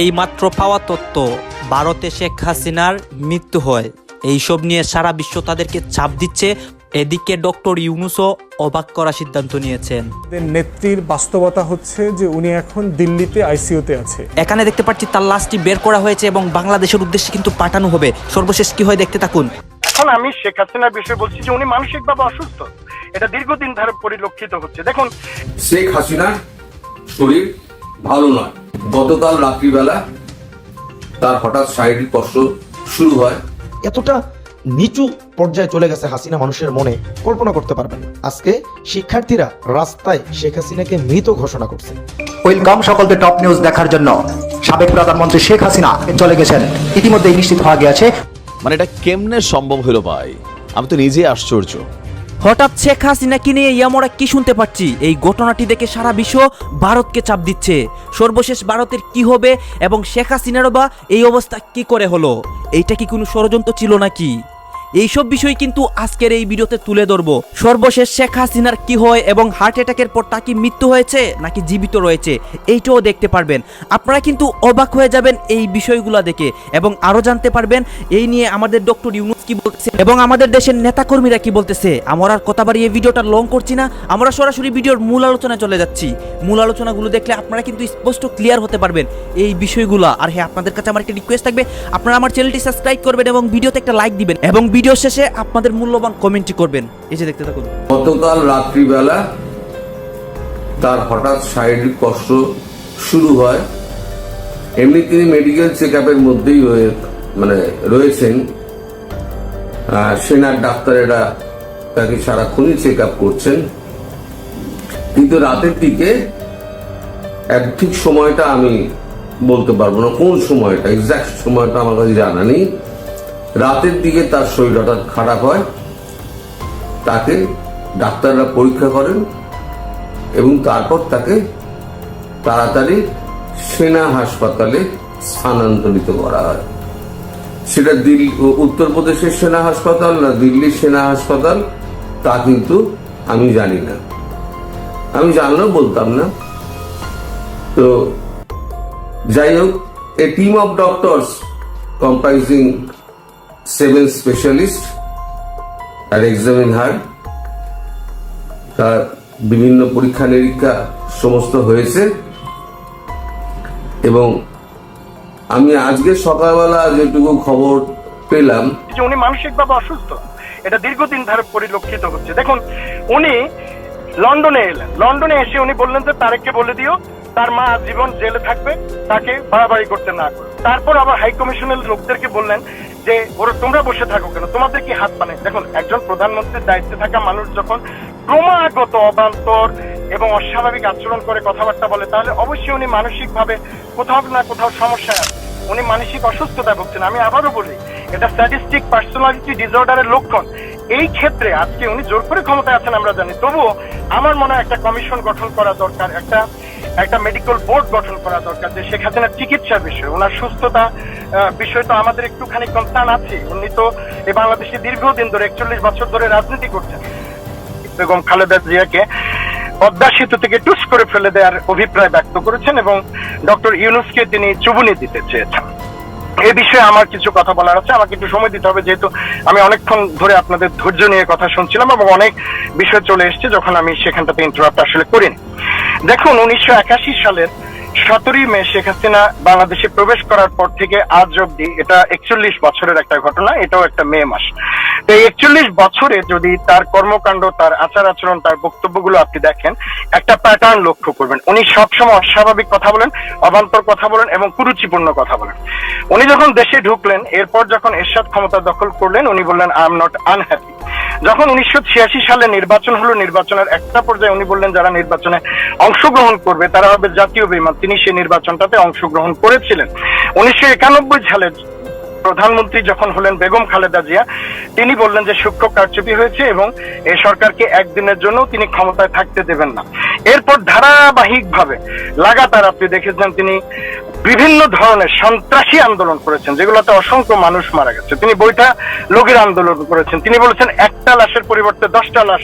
এই মাত্র পাওয়া তথ্য ভারতে শেখ হাসিনার মৃত্যু হয়। এইসব নিয়ে সারা বিশ্ব তাদেরকে চাপ দিচ্ছে। এদিকে ডক্টর ইউনুসও অবাক করা সিদ্ধান্ত নিয়েছেন। নেত্রীর বাস্তবতা হচ্ছে যে উনি এখন দিল্লিতে আইসিইউতে আছে। এখানে দেখতে পাচ্ছি তার লাশটি বের করা হয়েছে এবং বাংলাদেশের উদ্দেশ্যে কিন্তু পাঠানো হবে। সর্বশেষ কি হয় দেখতে থাকুন। এখন আমি শেখ হাসিনার বিষয়ে বলছি যে উনি মানসিকভাবে অসুস্থ। এটা দীর্ঘদিন ধরে পরিলক্ষিত হচ্ছে। দেখুন শেখ হাসিনার শরীর ভালো নয়। গতকাল রাত্রিবেলা তার হঠাৎ শারীরিক কষ্ট শুরু হয়। এতটা নিচু পর্যায়ে চলে গেছে হাসিনা মানুষের মনে কল্পনা করতে পারবেন আজকে শিক্ষার্থীরা রাস্তায় শেখ হাসিনাকে মৃত ঘোষণা করছে। ওয়েলকাম সকলকে টপ নিউজ দেখার জন্য। সাবেক প্রধানমন্ত্রী শেখ হাসিনা চলে গেছেন। ইতিমধ্যেই নিশ্চিত হওয়া গেছে মানে এটা কেমনে সম্ভব হলো ভাই? আমি তো নিজে আশ্চর্য। হঠাৎ শেখ হাসিনাকে নিয়ে আমরা কি শুনতে পাচ্ছি? এই ঘটনাটি দেখে সারা বিশ্ব ভারতকে চাপ দিচ্ছে। সর্বশেষ ভারতের কি হবে এবং শেখ হাসিনারও বা এই অবস্থা কি করে হলো? এইটা কি কোনো ষড়যন্ত্র ছিল নাকি? এইসব বিষয় কিন্তু আজকের এই ভিডিওতে তুলে ধরবো। সর্বশেষ শেখ হাসিনার কি হয় এবং হার্ট অ্যাটাকের পর তার কি মৃত্যু হয়েছে নাকি জীবিত রয়েছে, এইটাও দেখতে পারবেন। আপনারা কিন্তু অবাক হয়ে যাবেন এই বিষয়গুলো দেখে এবং আরও জানতে পারবেন, এই নিয়ে আমাদের ডক্টর ইউনুস কি বলছে এবং আমাদের দেশের নেতাকর্মীরা কি বলতেছে। আমরা আর কথা বাড়িয়ে ভিডিওটা লং করছি না, আমরা সরাসরি ভিডিওর মূল আলোচনা চলে যাচ্ছি। মূল আলোচনাগুলো দেখলে আপনারা কিন্তু স্পষ্ট ক্লিয়ার হতে পারবেন এই বিষয়গুলো। আর হ্যাঁ আপনাদের কাছে আমার একটা রিকোয়েস্ট থাকবে, আপনারা আমার চ্যানেলটি সাবস্ক্রাইব করবেন এবং ভিডিওতে একটা লাইক দিবেন এবং ভিডিও শেষে আপনাদের মূল্যবান কমেন্টটি করবেন। এই যে দেখতে থাকুন। গতকাল রাত্রিবেলা তার হঠাৎ শারীরিক কষ্ট শুরু হয়। এমনি তিনি মেডিকেল চেক আপের মধ্যেই মানে রয়েছেন। সেনার ডাক্তারেরা তাকে সারাক্ষণই চেক আপ করছেন। কিন্তু রাতের দিকে এক ঠিক সময়টা আমি বলতে পারব না, কোন সময়টা এক্সাক্ট সময়টা আমার কাছে জানা নেই। রাতের দিকে তার শরীর হঠাৎ খারাপ হয়। তাকে ডাক্তাররা পরীক্ষা করেন এবং তারপর তাকে তাড়াতাড়ি সেনা হাসপাতালে স্থানান্তরিত করা হয়। সেটা দিল্লি উত্তরপ্রদেশের সেনা হাসপাতাল না দিল্লির সেনা হাসপাতাল, তা কিন্তু আমি জানি না। আমি জানলেও বলতাম না। তো যাই হোক, a team of doctors comprising seven specialist R examine her তার বিভিন্ন পরীক্ষা নিরীক্ষা সমস্ত হয়েছে। এবং আমি আজকে সকালবেলা যেটুকু খবর পেলাম উনি মানসিকভাবে অসুস্থ। এটা দীর্ঘদিন ধরে পরিলক্ষিত হচ্ছে। দেখুন, উনি লন্ডনে এলেন। লন্ডনে এসে উনি বললেন যে, তারেককে বলে দিও, তার মা জীবন জেলে থাকবে, তাকে বাড়াবাড়ি করতে না তারপর আবার হাই কমিশনের লোকদেরকে বললেন যে ওরা তোমরা বসে থাকো কেন? তোমাদের কি হাত মানে? দেখুন, একজন প্রধানমন্ত্রীর দায়িত্বে থাকা মানুষ যখন ক্রমাগত অবান্তর এবং অস্বাভাবিক আচরণ করে কথাবার্তা বলে, তাহলে অবশ্যই উনি মানসিকভাবে কোথাও না কোথাও সমস্যা আছে উনি মানসিক অসুস্থতা ভুগছেন। আমি আবারও বলি, এটা স্ট্যাটিস্টিক পার্সোনালিটি ডিসঅর্ডারের লক্ষণ। এই ক্ষেত্রে আজকে উনি জোর করে ক্ষমতায় আছেন, আমরা জানি। তবুও আমার মনে হয় একটা কমিশন গঠন করা দরকার, একটা একটা মেডিকেল বোর্ড গঠন করা দরকার যে শেখ হাসিনার চিকিৎসার বিষয়। ওনার সুস্থতা বিষয় তো আমাদের একটুখানি কনসার্ন আছে উনি তো এই বাংলাদেশে দীর্ঘদিন ধরে, একচল্লিশ বছর ধরে রাজনীতি করছেন। বেগম খালেদা জিয়াকে পদ্মা সেতু থেকে টুস করে ফেলে দেওয়ার অভিপ্রায় ব্যক্ত করেছেন এবং ডক্টর ইউনুসকে তিনি চুবুনি দিতে চেয়েছেন। এ বিষয়ে আমার কিছু কথা বলার আছে। আমাকে একটু সময় দিতে হবে, যেহেতু আমি অনেকক্ষণ ধরে আপনাদের ধৈর্য নিয়ে কথা শুনছিলাম এবং অনেক বিষয় চলে এসছে, যখন আমি সেখানটাতে ইন্টারাপ্ট আসলে করিনি। দেখুন, উনিশশো একাশি সালের সতেরোই মে শেখ হাসিনা বাংলাদেশে প্রবেশ করার পর থেকে আজ অব্দি এটা একচল্লিশ বছরের একটা ঘটনা, এটাও একটা মে মাস। তো একচল্লিশ বছরে যদি তার কর্মকাণ্ড, তার আচার আচরণ, তার বক্তব্যগুলো আপনি দেখেন, একটা প্যাটার্ন লক্ষ্য করবেন। উনি সবসময় অস্বাভাবিক কথা বলেন, অবান্তর কথা বলেন এবং কুরুচিপূর্ণ কথা বলেন। উনি যখন দেশে ঢুকলেন, এরপর যখন এরশাদ ক্ষমতা দখল করলেন, উনি বললেন আই এম নট আনহ্যাপি যখন উনিশশো ছিয়াশি সালে নির্বাচন হলো, নির্বাচনের একটা পর্যায়ে উনি বললেন যারা নির্বাচনে অংশগ্রহণ করবে, তারা হবে জাতীয় বিমান তিনি সেই নির্বাচনটাতে অংশগ্রহণ করেছিলেন। উনিশশো একানব্বই সালে প্রধানমন্ত্রী যখন হলেন বেগম খালেদা জিয়া, তিনি বললেন যে সূক্ষ্ম কারচুপি হয়েছে এবং এই সরকারকে একদিনের জন্য তিনি ক্ষমতায় থাকতে দেবেন না। এরপর ধারাবাহিকভাবে লাগাতার আপনি দেখেছেন তিনি বিভিন্ন ধরনের সন্ত্রাসী আন্দোলন করেছেন, যেগুলোতে অসংখ্য মানুষ মারা গেছে। তিনি বইটা লোকের আন্দোলন করেছেন। তিনি বলেছেন, একটা লাশের পরিবর্তে দশটা লাশ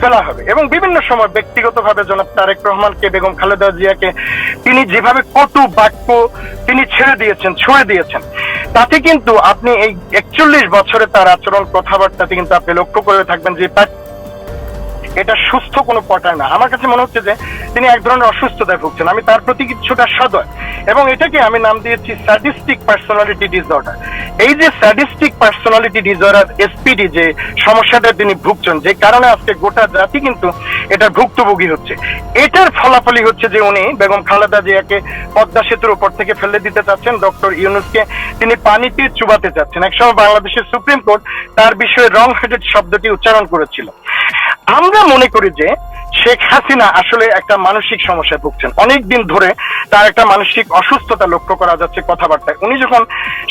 ফেলা হবে। এবং বিভিন্ন সময় ব্যক্তিগতভাবে জনাব তারেক রহমানকে, বেগম খালেদা জিয়াকে তিনি যেভাবে কটু বাক্য তিনি ছেড়ে দিয়েছেন ছুড়ে দিয়েছেন তাতে কিন্তু আপনি এই একচল্লিশ বছরে তার আচরণ, কথাবার্তাতে কিন্তু আপনি লক্ষ্য করে থাকবেন যে তার এটা সুস্থ কোনো পটায় না। আমার কাছে মনে হচ্ছে যে তিনি এক ধরনের অসুস্থতায় ভুগছেন। আমি তার প্রতি কিছুটা সদয়। এবং এটাকে আমি নাম দিয়েছি স্যাডিস্টিক পার্সোনালিটি ডিসঅর্ডার এই যে স্যাডিস্টিক পার্সোনালিটি ডিসঅর্ডার এসপিডি যে সমস্যাটা তিনি ভুগছেন, যে কারণে আজকে গোটা জাতি কিন্তু এটার ভুক্তভোগী হচ্ছে। এটার ফলাফলই হচ্ছে যে উনি বেগম খালেদা জিয়াকে পদ্মা সেতুর উপর থেকে ফেলে দিতে চাচ্ছেন। ডক্টর ইউনুসকে তিনি পানিতে চুবাতে চাচ্ছেন। একসময় বাংলাদেশের সুপ্রিম কোর্ট তার বিষয়ে রং হেডেড শব্দটি উচ্চারণ করেছিল। আমরা মনে করি যে শেখ হাসিনা আসলে একটা মানসিক সমস্যায় ভুগছেন। অনেক দিন ধরে তার একটা মানসিক অসুস্থতা লক্ষ্য করা যাচ্ছে কথাবার্তায়। উনি যখন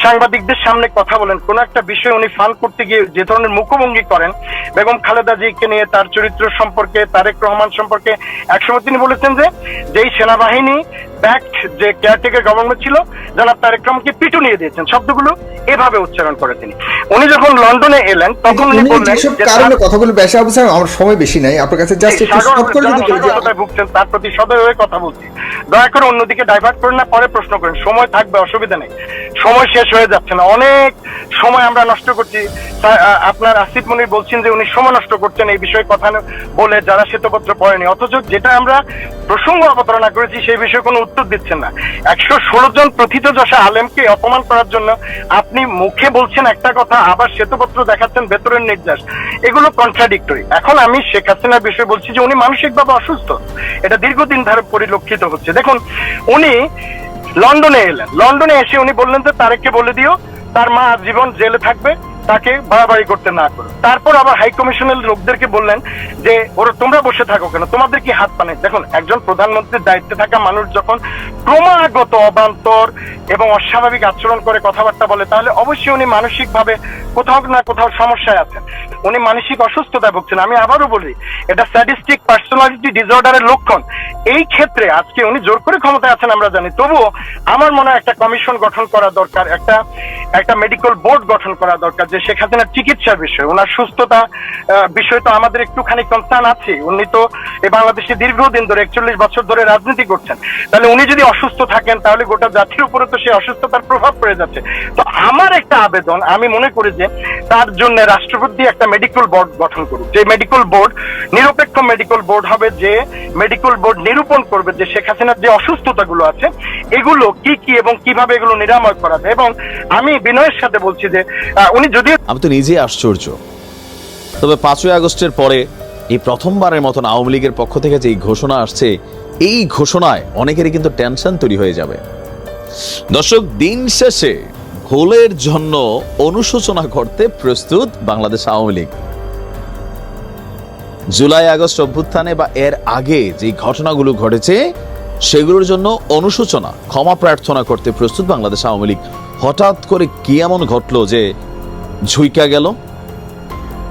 সাংবাদিকদের সামনে কথা বলেন, কোন একটা বিষয়ে উনি ফান করতে গিয়ে যে ধরনের মুখভঙ্গি করেন, বেগম খালেদা জিকে নিয়ে তার চরিত্র সম্পর্কে, তারেক রহমান সম্পর্কে একসময় তিনি বলেছেন যে, যেই সেনাবাহিনী ব্যাক্ট যে কেয়ারটেকার গভর্নমেন্ট ছিল যারা তারেক রহমানকে পিটু নিয়ে দিয়েছেন। শব্দগুলো এভাবে উচ্চারণ করে তিনি। উনি যখন লন্ডনে এলেন তখন উনি বললেন যে কারণে কথাগুলো বেশি অবস্থায় আমার সময় বেশি নাই। আপনার কাছে জাস্ট একটু শর্ট করে যদি যারা বলি যে সাগরতায় ভুগছেন তার প্রতি সদয় হয়ে কথা বলছি। দয়া করে অন্যদিকে ডাইভার্ট করেন না পরে প্রশ্ন করেন। সময় থাকবে অসুবিধা নেই। সময় শেষ হয়ে যাচ্ছে না। অনেক সময় আমরা নষ্ট করছি। আপনার আসিফ মনির বলছেন যে উনি সময় নষ্ট করছেন এই বিষয়ে কথা বলে যারা শ্বেতপত্র পড়েনি। অথচ যেটা আমরা প্রসঙ্গ অবতারণা করেছি সেই বিষয়ে কোনো উত্তর দিচ্ছেন না। একশো ষোলো জন প্রথিত যশা আলেমকে অপমান করার জন্য আপনি মুখে বলছেন একটা কথা, আবার শ্বেতপত্র দেখাচ্ছেন ভেতরের নির্যাস এগুলো কন্ট্রাডিক্টরি এখন আমি শেখ হাসিনার বিষয়ে বলছি যে উনি মানসিকভাবে অসুস্থ। এটা দীর্ঘদিন ধরে পরিলক্ষিত হচ্ছে। দেখুন, উনি লন্ডনে এলেন। লন্ডনে এসে উনি বললেন যে তারেককে বলে দিও, তার মা জীবন জেলে থাকবে। তাকে বাড়াবাড়ি করতে না করো তারপর আবার হাই কমিশনের লোকদেরকে বললেন যে, ওরা তোমরা বসে থাকো কেন? তোমাদের কি হাত পানে দেখুন, একজন প্রধানমন্ত্রীর দায়িত্বে থাকা মানুষ যখন ক্রমাগত অবান্তর এবং অস্বাভাবিক আচরণ করে কথাবার্তা বলে, তাহলে অবশ্যই উনি মানসিক ভাবে কোথাও না কোথাও সমস্যায় আছেন। উনি মানসিক অসুস্থতায় ভুগছেন। আমি আবারও বলি, এটা স্যাডিস্টিক পার্সোনালিটি ডিসঅর্ডারের লক্ষণ। এই ক্ষেত্রে আজকে উনি জোর করে ক্ষমতায় আছেন আমরা জানি। তবুও আমার মনে হয় একটা কমিশন গঠন করা দরকার, একটা একটা মেডিকেল বোর্ড গঠন করা দরকার যে শেখ হাসিনার চিকিৎসার বিষয়, ওনার সুস্থতা বিষয় তো আমাদের একটুখানি কনসার্ন আছে। উনি তো এই বাংলাদেশে দীর্ঘদিন ধরে, একচল্লিশ বছর ধরে রাজনীতি করছেন। তাহলে উনি যদি অসুস্থ থাকেন, তাহলে গোটা জাতির উপরে তো সেই অসুস্থতার প্রভাব পড়ে যাচ্ছে। তো আমার একটা আবেদন, আমি মনে করি যে তার জন্য রাষ্ট্রপতি একটা মেডিকেল বোর্ড গঠন করুক। যে মেডিকেল বোর্ড নিরপেক্ষ মেডিকেল বোর্ড হবে যে মেডিকেল বোর্ড নিরূপণ করবে যে শেখ হাসিনার যে অসুস্থতাগুলো আছে, এগুলো কি কি এবং কীভাবে এগুলো নিরাময় করা যায়। এবং আমি বিনয়ের সাথে বলছি যে উনি যদিও আমি তো নিজেই আশ্চর্য। তবে পাঁচই আগস্টের পরে এই প্রথমবারের মতন আওয়ামী লীগের পক্ষ থেকে যে ঘোষণা আসছে, এই ঘোষণায় অনেকেরই কিন্তু টেনশন তৈরি হয়ে যাবে। দর্শক, দিন শেষে ভুলের জন্য অনুশোচনা করতে প্রস্তুত বাংলাদেশ আওয়ামী লীগ। জুলাই আগস্ট অভ্যুত্থানে বা এর আগে যে ঘটনাগুলো ঘটেছে, সেগুলোর জন্য অনুশোচনা, ক্ষমা প্রার্থনা করতে প্রস্তুত বাংলাদেশ আওয়ামী লীগ। হঠাৎ করে কি এমন ঘটলো যে ঝুইকা গেল।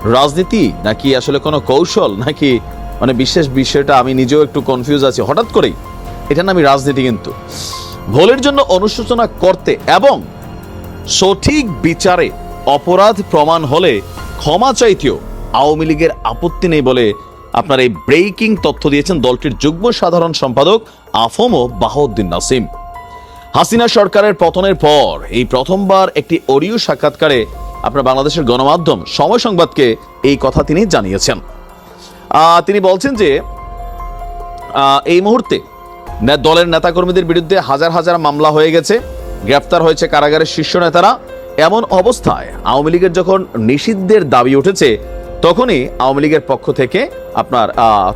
রাজনীতি নাকি আসলে কোনো কৌশল? নাকি মানে বিশেষ বিষয়টা আমি নিজেও একটু কনফিউজ আছি। হঠাৎ করেই এটা নামি রাজনীতি কিন্তু। ভোলের জন্য অনুশোচনা করতে এবং সঠিক বিচারে অপরাধ প্রমাণ হলে ক্ষমা চাইতেও আওয়ামী লীগের আপত্তি নেই বলে আপনার এই ব্রেকিং তথ্য দিয়েছেন দলটির যুগ্ম সাধারণ সম্পাদক আফম ও বাহাউদ্দিন নাসিম। হাসিনা সরকারের পতনের পর এই প্রথমবার একটি অডিও সাক্ষাৎকারে আপনার বাংলাদেশের গণমাধ্যম সময় সংবাদকে এই কথা তিনি জানিয়েছেন। তিনি বলছেন যে এই মুহূর্তে দলের নেতাকর্মীদের বিরুদ্ধে হাজার হাজার মামলা হয়ে গেছে গ্রেফতার হয়েছে কারাগারের শীর্ষ নেতারা। এমন অবস্থায় আওয়ামী লীগের যখন নিষিদ্ধের দাবি উঠেছে, তখনই আওয়ামী লীগের পক্ষ থেকে আপনার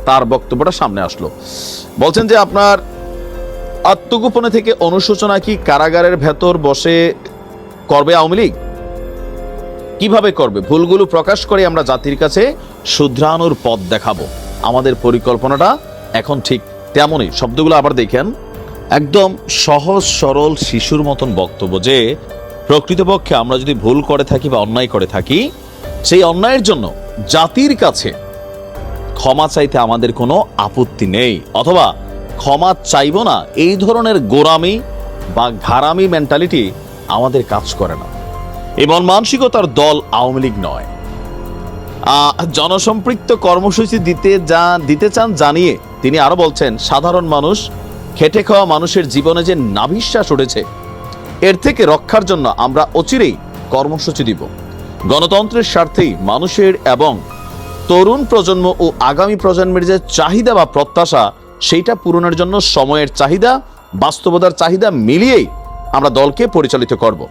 তার বক্তব্যটা সামনে আসলো। বলছেন যে, আপনার আত্মগোপনে থেকে অনুশোচনা কি কারাগারের ভেতর বসে করবে আওয়ামী লীগ? কীভাবে করবে? ভুলগুলো প্রকাশ করে আমরা জাতির কাছে শুধরানোর পথ দেখাবো। আমাদের পরিকল্পনাটা এখন ঠিক তেমনই। শব্দগুলো আবার দেখেন। একদম সহজ, সরল শিশুর মতন বক্তব্য যে, প্রকৃতপক্ষে আমরা যদি ভুল করে থাকি বা অন্যায় করে থাকি, সেই অন্যায়ের জন্য জাতির কাছে ক্ষমা চাইতে আমাদের কোনো আপত্তি নেই। অথবা ক্ষমা চাইব না, এই ধরনের গোরামি বা ঘারামি মেন্টালিটি আমাদের কাজ করে না। এই মন মানসিকতার দল আওয়ামী লীগ নয়। জনসম্পৃক্ত কর্মসূচি দিতে যা, দিতে চান জানিয়ে তিনি আরও বলছেন, সাধারণ মানুষ, খেটে খাওয়া মানুষের জীবনে যে নাভিশ্বাস উঠেছে, এর থেকে রক্ষার জন্য আমরা অচিরেই কর্মসূচি দিব। গণতন্ত্রের স্বার্থেই মানুষের এবং তরুণ প্রজন্ম ও আগামী প্রজন্মের যে চাহিদা বা প্রত্যাশা, সেইটা পূরণের জন্য সময়ের চাহিদা, বাস্তবতার চাহিদা মিলিয়েই আমরা দলকে পরিচালিত করব।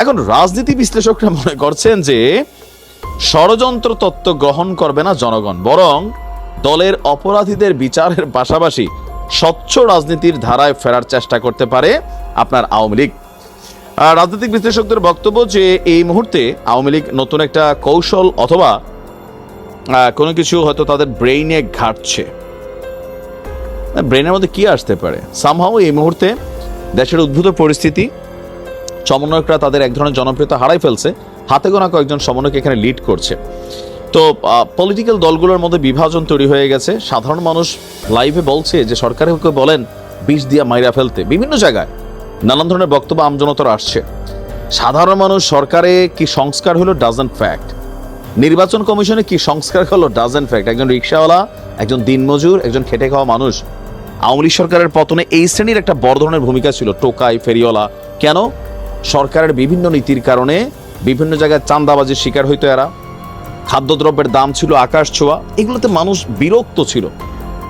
এখন রাজনীতি বিশ্লেষকরা মনে করছেন যে ষড়যন্ত্র তত্ত্ব গ্রহণ করবে না জনগণ, বরং দলের অপরাধীদের বিচারের পাশাপাশি স্বচ্ছ রাজনীতির ধারায় ফেরার চেষ্টা করতে পারে আপনার আওয়ামী লীগ। রাজনৈতিক বিশ্লেষকদের বক্তব্য যে এই মুহূর্তে আওয়ামী লীগ নতুন একটা কৌশল অথবা কোনো কিছু হয়তো তাদের ব্রেইনে ঘাটছে। ব্রেনের মধ্যে কি আসতে পারে? সামহাও এই মুহূর্তে দেশের উদ্ভূত পরিস্থিতি সমন্বয়করা তাদের এক ধরনের জনপ্রিয়তা হারাই ফেলছে। হাতে গোনা কয়েকজন সমন্বয়ক এখানে লিড করছে। তো পলিটিক্যাল দলগুলোর মধ্যে বিভাজন তৈরি হয়ে গেছে। সাধারণ মানুষ লাইভে বলছে যে সরকারকে বলেন, বিষ দিয়া মাইরা ফেলতে। বিভিন্ন জায়গায় নানান ধরনের বক্তব্য আমজনতার আসছে। সাধারণ মানুষ সরকারে কি সংস্কার হলো ডাজেন্ট ফ্যাক্ট নির্বাচন কমিশনে কি সংস্কার হলো ডাজেন্ট ফ্যাক্ট একজন রিক্সাওয়ালা, একজন দিনমজুর, একজন খেটে খাওয়া মানুষ। আওয়ামী সরকারের পতনে এই শ্রেণির একটা বড় ধরনের ভূমিকা ছিল, টোকাই, ফেরিওয়ালা। কেন? সরকারের বিভিন্ন নীতির কারণে বিভিন্ন জায়গায় চান্দাবাজির শিকার হইতো এরা। খাদ্যদ্রব্যের দাম ছিল আকাশ ছোঁয়া। এগুলোতে মানুষ বিরক্ত ছিল।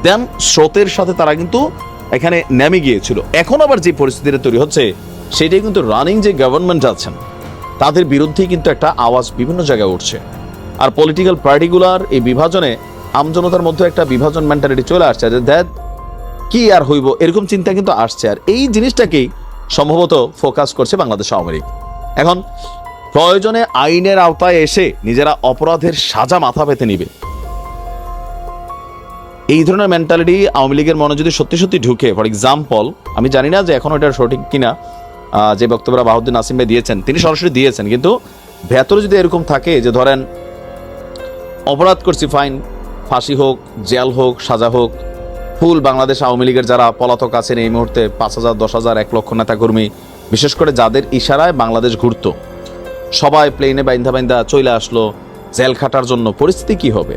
দেন স্রোতের সাথে তারা কিন্তু এখানে নেমে গিয়েছিল। এখন আবার যে পরিস্থিতিটা তৈরি হচ্ছে, সেটাই কিন্তু রানিং যে গভর্নমেন্ট আছেন তাদের বিরুদ্ধেই কিন্তু একটা আওয়াজ বিভিন্ন জায়গায় উঠছে। আর পলিটিক্যাল পার্টিগুলার এই বিভাজনে আমজনতার মধ্যে একটা বিভাজন মেন্টালিটি চলে আসছে যে দ্যাট কি আর হইব? এরকম চিন্তা কিন্তু আসছে। আর এই জিনিসটাকেই সম্ভবত ফোকাস করছে বাংলাদেশ আওয়ামী লীগ। এখন প্রয়োজনে আইনের আওতায় এসে নিজেরা অপরাধের সাজা মাথা পেতে নিবে। এই ধরনের মেন্টালিটি আওয়ামী লীগের মনে যদি সত্যি সত্যি ঢুকে ফর এক্সাম্পল আমি জানি না যে এখন এটা সঠিক কিনা যে বক্তব্যরা বাহুদ্দিন নাসিম ভাই দিয়েছেন, তিনি সরাসরি দিয়েছেন, কিন্তু ভেতরে যদি এরকম থাকে যে ধরেন, অপরাধ করছি ফাইন ফাঁসি হোক, জেল হোক, সাজা হোক ফুল বাংলাদেশ আওয়ামী লীগের যারা পলাতক আছেন এই মুহূর্তে পাঁচ হাজার, দশ হাজার, এক লক্ষ নেতাকর্মী, বিশেষ করে যাদের ইশারায় বাংলাদেশ ঘুরতো, সবাই প্লেনে বাইন্দা বাইন্দা চলে আসলো জেল খাটার জন্য। পরিস্থিতি কি হবে?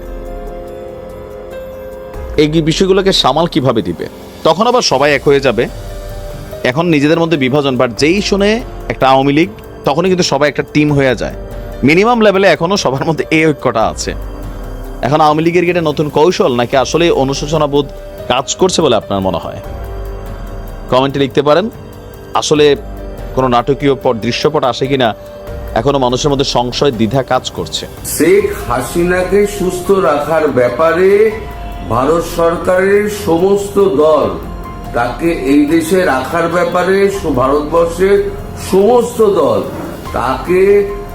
এই বিষয়গুলোকে সামাল কীভাবে দিবে? তখন আবার সবাই এক হয়ে যাবে। এখন নিজেদের মধ্যে বিভাজন বাট যেই শুনে একটা আওয়ামী লীগ, তখনই কিন্তু সবাই একটা টিম হয়ে যায়। মিনিমাম লেভেলে এখনও সবার মধ্যে এই ঐক্যটা আছে। এখন আওয়ামী লীগের গেটে নতুন কৌশল নাকি আসলে অনুশোচনা বোধ কাজ করছে বলে আপনার মনে হয়? কমেন্টে লিখতে পারেন, আসলে কোনো নাটকীয় পট দৃশ্যপট আসে কিনা? এখনও মানুষের মধ্যে সংশয়, দ্বিধা কাজ করছে। শেখ হাসিনাকে সুস্থ রাখার ব্যাপারে ভারত সরকারের সমস্ত দল তাকে এই দেশে রাখার ব্যাপারে ভারতবর্ষের সমস্ত দল তাকে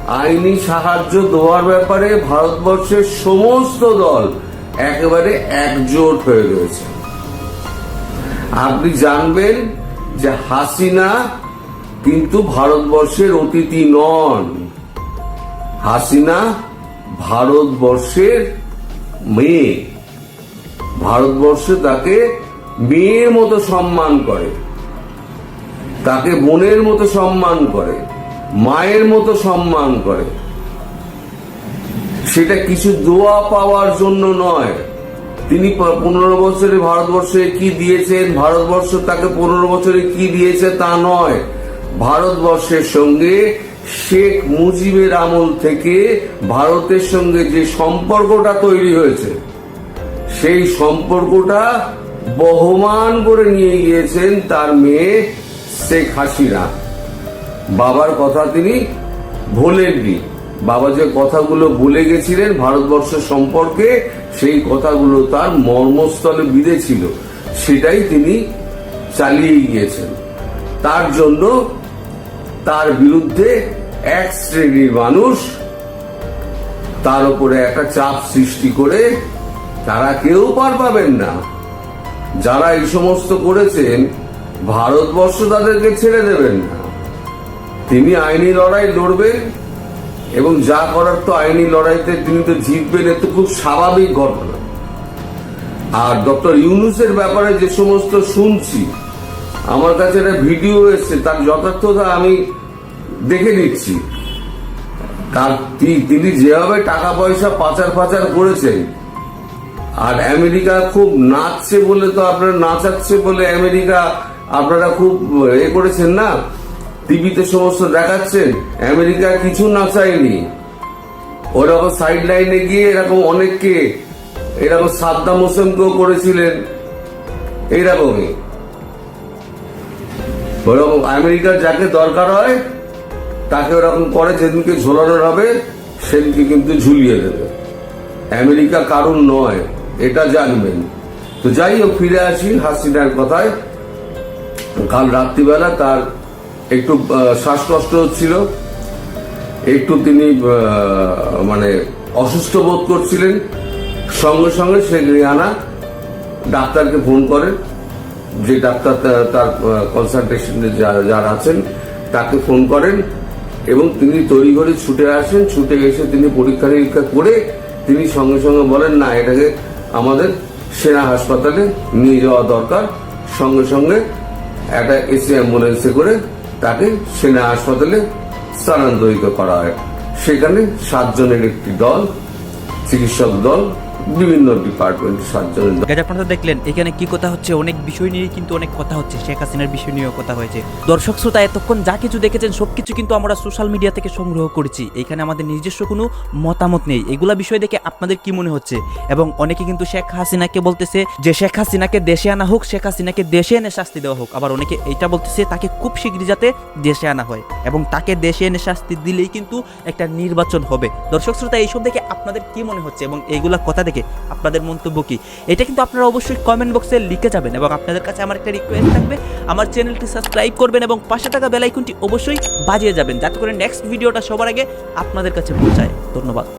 আইনি সাহায্য দেওয়ার ব্যাপারে ভারতবর্ষের সমস্ত দল একেবারে একজোট হয়ে রয়েছে। আপনি জানবেন যে হাসিনা কিন্তু ভারতবর্ষের অতিথি নন। হাসিনা ভারতবর্ষের মেয়ে। ভারতবর্ষ তাকে মেয়ের মতো সম্মান করে, তাকে বোনের মতো সম্মান করে। মায়ের মতো সম্মান করে। সেটা কিছু দোয়া পাওয়ার জন্য নয়। তিনি পনেরো বছরে ভারতবর্ষে কি দিয়েছেন, ভারতবর্ষ তাকে পনেরো বছরে কি দিয়েছে তা নয়। ভারতবর্ষের সঙ্গে শেখ মুজিবের আমল থেকে ভারতের সঙ্গে যে সম্পর্কটা তৈরি হয়েছে, সেই সম্পর্কটা বহমান করে নিয়ে গিয়েছেন তার মেয়ে শেখ হাসিনা। বাবার কথা তিনি ভোলেননি। বাবা যে কথাগুলো ভুলে গেছিলেন ভারতবর্ষ সম্পর্কে, সেই কথাগুলো তার মর্মস্থলে বিঁধেছিল সেটাই তিনি চালিয়ে গিয়েছেন। তার জন্য তার বিরুদ্ধে এক শ্রেণির মানুষ তার উপরে একটা চাপ সৃষ্টি করে তারা কেউ পার পাবেন না। যারা এই সমস্ত করেছেন, ভারতবর্ষ তাদেরকে ছেড়ে দেবেন না। তিনি আইনি লড়াই লড়বেন এবং যা করার তো আইনি লড়াইতে তিনি তো জিতবেন, এ তো খুব স্বাভাবিক ঘটনা। আর ডক্টর ইউনুসের ব্যাপারে যে সমস্ত শুনছি, আমার কাছে একটা ভিডিও এসেছে, তার যথার্থতা আমি দেখে নিচ্ছি। তার তিনি যেভাবে টাকা পয়সা পাচার পাচার করেছেন, আর আমেরিকা খুব নাচছে বলে তো আপনারা নাচাচ্ছে বলে আমেরিকা আপনারা খুব এ করেছেন না? টিভিতে সমস্ত দেখাচ্ছেন আমেরিকা কিছু নাচায়নি ওরকম সাইড লাইনে গিয়ে এরকম অনেককে, এরকম সাদ্দাম হোসেনকেও করেছিলেন। এইরকমই। ওরকম আমেরিকার যাকে দরকার হয়, তাকে ওরকম করে, যেদিনকে ঝোলানোর হবে, সেদিনকে কিন্তু ঝুলিয়ে দেবে। আমেরিকা কারণ নয়, এটা জানবেন। তো যাই হোক, ফিরে আসি হাসিনার কথায়। কাল রাত্রিবেলা তার একটু শ্বাসকষ্ট হচ্ছিল একটু তিনি মানে অসুস্থ বোধ করছিলেন। সঙ্গে সঙ্গে সে রিয়ানা ডাক্তারকে ফোন করেন। যে ডাক্তার তার কনসালটেশনে যারা আছেন, তাকে ফোন করেন এবং তিনি তৈরি করে ছুটে আসেন। ছুটে এসে তিনি পরীক্ষা নিরীক্ষা করে তিনি সঙ্গে সঙ্গে বলেন, না, এটাকে আমাদের সেনা হাসপাতালে নিয়ে যাওয়া দরকার। সঙ্গে সঙ্গে একটা এসি অ্যাম্বুলেন্সে করে তাকে সেনা হাসপাতালে স্থানান্তরিত করা হয়। সেখানে সাতজনের একটি দল চিকিৎসক দল বিভিন্ন ডিপার্টমেন্ট দল গাইজ, আপনারা দেখলেন, এখানে কি কথা হচ্ছে, অনেক বিষয় নিয়ে কিন্তু অনেক কথা হচ্ছে, শেখ হাসিনার বিষয় নিয়েও কথা হয়েছে। দর্শক, শ্রোতা, এতক্ষণ যা কিছু দেখেছেন, সবকিছু কিন্তু আমরা সোশ্যাল মিডিয়া থেকে সংগ্রহ করেছি। এখানে আমাদের নিজস্ব কোনো মতামত নেই। এগুলা বিষয় দেখে আপনাদের কি মনে হচ্ছে? এবং অনেকে কিন্তু শেখ হাসিনাকে বলতেছে যে, শেখ হাসিনাকে দেশে আনা হোক, শেখ হাসিনাকে দেশে এনে শাস্তি দেওয়া হোক। আবার অনেকে এটা বলতেছে, তাকে খুব শীঘ্রই যাতে দেশে আনা হয়। এবং তাকে দেশে এনে শাস্তি দিলেই কিন্তু একটা নির্বাচন হবে। দর্শক, শ্রোতা, এইসব দেখে আপনাদের কি মনে হচ্ছে? এবং এইগুলা কথা দেখে আপনাদের মন্তব্য কি? এটা কিন্তু আপনারা অবশ্যই কমেন্ট বক্সে লিখে যাবেন এবং আপনাদের কাছে আমার একটা রিকোয়েস্ট থাকবে। আমার চ্যানেলটি সাবস্ক্রাইব করবেন এবং পাশে থাকা বেলাইকনটি অবশ্যই বাজিয়ে যাবেন, যাতে করে নেক্সট ভিডিওটা সবার আগে আপনাদের কাছে পৌঁছায়। ধন্যবাদ।